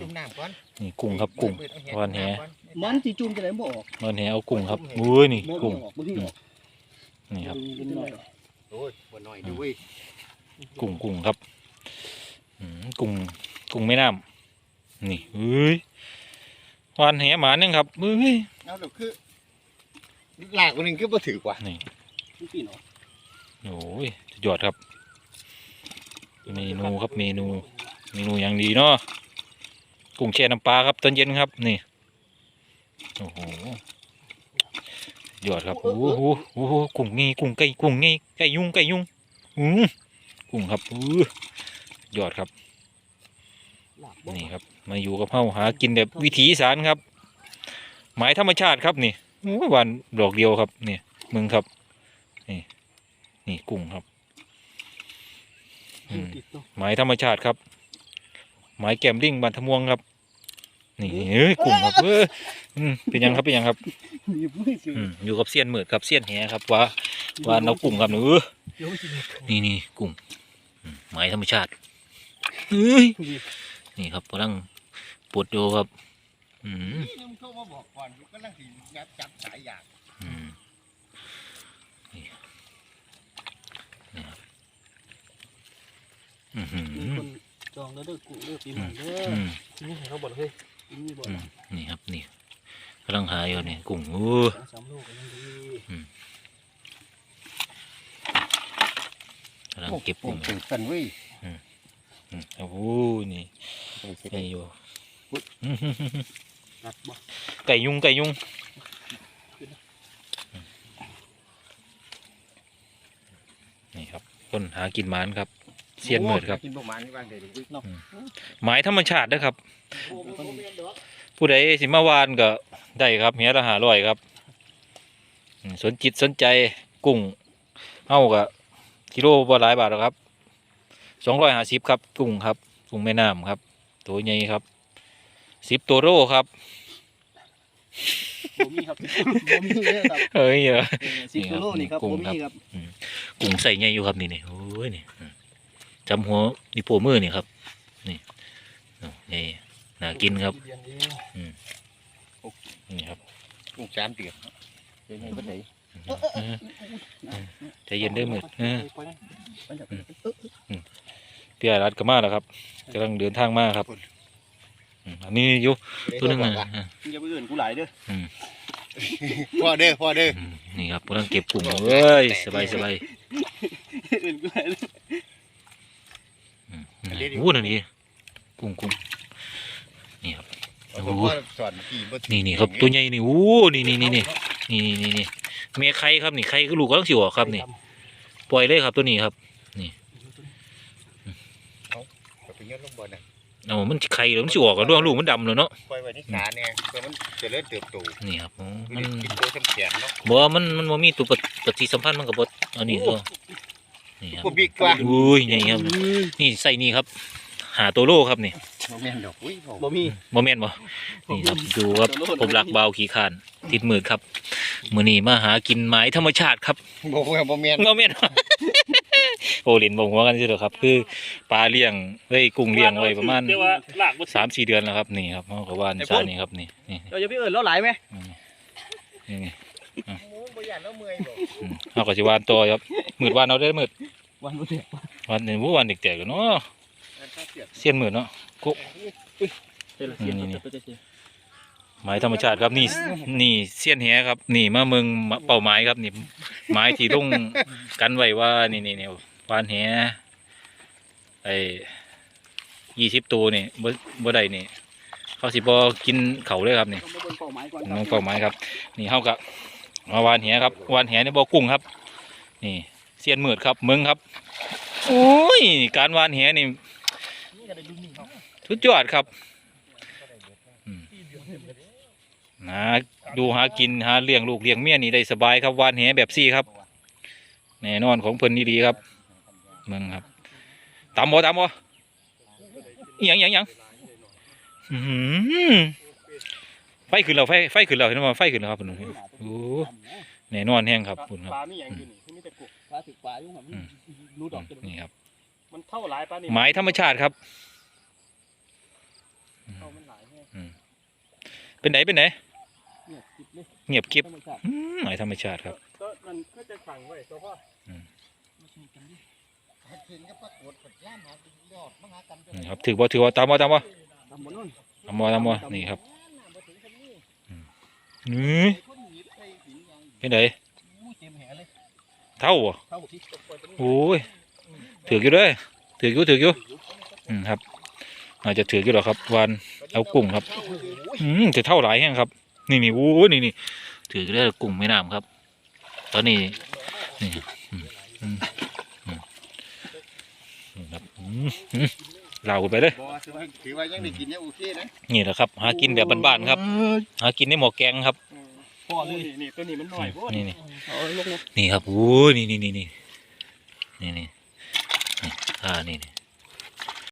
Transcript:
จุ่มน้ำก่อนนี่กุ้งครับกุ้งวานแหมันสิจุ่มจะไหนบ่ออกนอนแหเอากุ้งครับอุ้ยนี่บ่กุ้งออกบ่ที่ออกนี่ครับเป็นหน่อยโอ้ยบ่หน่อยดูเว้ยกุ้งกุ้งครับอืมกุ้งกุ้งแม่น้ำนี่เฮ้ยวานแหหมานึงครับเฮ้ยเอาเดี๋ยวคือลากคนหนึงคือบ่ถือกว่านี่มันปีนออกโอ้ยสุดยอดครับ เมนูครับเมนู เมนูอย่างดีเนาะ กุ้งแช่น้ำปลาครับตอนเย็นครับนี่โอ้โหยอดครับโอ้โหโอ้โหกุ้งงี้กุ้งไก่กุ้งงี้ไก่ยุงไก่ยุงอือกุ้งครับอือยอดครับหลับบ่นี่ครับ มาอยู่กับเฮาหากินแบบวิถีอีสานครับ หมายธรรมชาติครับนี่โอ้ยหวานดอกเดียวครับนี่มึงครับนี่นี่กุ้งครับอืมติดตัวหมายธรรมชาติครับ หมายแก้มลิงบานทะมวงครับ นี่เอ้ยกุ้งครับเอออืมเป็นยังครับเป็นยังครับมีมือสิอืมอยู่กับเสี้ยนหมืดครับเสี้ยนแหครับว่าว่าเอากุ้งครับหนูเดี๋ยวมันสินี่นี่กุ้งอืมหมายธรรมชาติเอ้ยนี่นี่ครับกำลังปวดโยครับ อืมนี่มึงเข้ามาบอกก่อนกูกำลังสิงัดจับสายยางอืมนี่นี่ครับอือหือมีคน จองแล้วเด้อกูเด้อปีใหม่เด้ออืมนี่ให้เขาบ่เฮ้ยนี่บ่อืมนี่ครับนี่กำลังหาอยู่นี่กุ้งโอ้สองสามโลก็ยังดีกำลังเก็บกุ้งอยู่ถึงกันเว้ยอืมโอ้โหนี่ไปเสร็จไก่อยู่รัดบ่ไก่ยุงไก่ยุงนี่ครับคนหากินหมานครับ เสียนมืดครับ กินประมาณนี้บ้างเดี๋ยวดูเนาะหมายธรรมชาตินะครับ ผู้ใดสิมาวานก็ได้ครับเฮียละหาร้อยครับอืมสนจิตสนใจกุ้งเฮาก็กิโลบ่หลายบาทหรอกครับสองร้อยห้าสิบครับกุ้งครับกุ้งแม่น้ำครับ ตัวใหญ่ครับสิบตัวโลครับบ่มีครับบ่มีเลยครับเฮ้ยเออสิบกิโลนี่ครับกุ้บ่งครับมีครับ กุ้งใส่ใหญ่อยู่ครับนี่นี่โอ้ยนี่ อืมจำหัวนี่โปวมือนี่ครับ นี่โอ้ใหญ่น่ากินครับนี่ครับกุ้งจานเดือดเดี๋ยวนี้ก็ได้เออใจเย็นเด้อมืดเออมันจะพี่อารัดก็มาแล้วครับกำลังเดินทางมาครับอืมอันนี้อยู่ตัวหนึงอ่อะอะอย่าไปเอื่นกูหลายเด้อพ่อเด้อพ่อเด้ออืมนี่ครับกำลังเก็บกุ้งเอ้ยสบายสบายเอื่นกูหลายเด้ออืมโอ้นั่นนี่กุ้งกุ้งนี่ครับเอาพ่อสอนกี่บ่ถึงนี่นี่ครับตัวใหญ่นี่โอ้นี่นี่นี่นี่นี่นี่นี่เมียไข่ครับนี่ไข่ก็ลูกก็ต้องสิวครับนี่ ปล่อยเลยครับตัวนี้ครับเอาไปยอดลงบ่อนะเอามันไข่แล้วมันสิออกกันด้วยลูกมันดำเลยเนาะปล่อยไว้ที่ขาเนี่ยเพื่อมันเจะเริ่มเติบโตนี่ครับอ๋อมัมันนกินตัวจำแขนเนาะบ่ว่ามันมันบ่มีตัวปฏิปฏิสัมพันธ์มันกับบอันนี้ตัว นี่ครับกูบิ๊กกว่าอุ้ยนี่ครับนี่ใส่นี่ครับ หาตัวโลครับนี่บ่แม่นดอกอุ้ยบ่บ่มีบ่แม่นบ่นี่ครับดูครับตัวโลผมรักเบาวขี้ขานติดมือครับมื้อนี้มาหากินไม้ธรรมชาติครับบ่แม่นบ่แม่นบ่แม่นโอ้ลินบ่หัวกันซื่อดอกครับ คือปลาเลี้ยงไว้กุ้งเลี้ยงไว้ประมาณเดี๋ยวว่าลากบ่สามสี่เดือนแล้วครับนี่ครับเฮาก็ว่านซานี่ครับนี่นี่เราจะไปเอื่นแล้วหลายไหมนี่นี่บ่อ ยากแล้วเมื่อยบ่อืมเฮาก็สิว่านต่อครับมืดว่านเอาได้อมืดวันบ่เด็กวันนี้บ่วันเด็กแตกกันเนาะเสียนมืดเนาะกุเดี๋ยวเราเสียนี่นี่ตัวเจ๊ไม้ธรรมชาติครับนี่นี่เสี้ยนแหครับ นี่มาเมืองเป่าไม้ครับนี่ไม้ที่ลงกันไว้ว่านี่นี่นี่วานแหไอ้ยี่สิบตัวนี่บ่บ่ได้นี่เขาสิบ่กินเขาเลยครับนี่ต้องไปเบิ่งเป้าหมายก่อนน้องเป่าไม้ครับนี่เฮากับ มาวานแหครับวานแหในบ่อกุ้งครับ นี่เสียนมืดครับเมืองครับโอ้ยการวานแหนี่สุดยอดครับหาดูหากินหาเลี้ยงลูกเลี้ยงเมียนี่ได้สบายครับวานแหแบบซี่ครับแน่นอนของเพิ่นนี่ดีครับเมืองครับตำบ่ตำบ่อิหยังอิหยังอิหยังอื้อหือ ไฟขึ้นแล้วไฟไฟขึ้นแล้วเห็นบ่ไฟขึ้นแล้วครับเพิ่นโอ้แน่นอนแห้งครับคุณครับปลามีอย่างอยู่นี่ที่มีแต่กุกปลาถึกปลาอยู่ครับรู้ดอกจะนี่ครับมันเท่าหลายปลานี่หมายธรรมชาติครับอืมเขามันหลายแฮะเป็นไหนเป็นไหนเนี่ยจิบเลยเงียบกริบธรรมชาติอืมหมายธรรมชาติครับก็มันก็จะขังไว้ตัวพ่ออืมมาสู้กันดิถึงก็ปรากฏผลย่ามหายอดมหากรรมนี่ครับถือว่าถือว่าตามว่าตามว่าตำบลนู่นตามว่าตามว่านี่ครับ นี่เป็นไหนเท่าบ่เข้าที่ตกปล่อโอ้ยถืออยู่เลยถืออยู่ถืออยู่อืมครับอาจจะถืออยู่หรอครับวานเอากุ้งครับ อืมจะเท่าหลายแห้งครับ นี่นี่โอ้ยนี่นี่ถือได้กุ้งไม่น้ำครับ ตอนนี้นี่อืมอืมอืมนี่ครับ อืมอืมเล่าไปเลยบ่ถือว่าถือว่ายังได้กินเนี่ยโอเคนะนี่แหละครับ หากินแบบบ้านๆครับ หากินในหม้อแกงครับพ่อเลยนี่ตัวนี้มันหน่อยพ่อนี่นี่เอาลงนะนี่ครับโอ้ยนี่นี่นี่นี่นี่นี่นี่อ่านี่นี่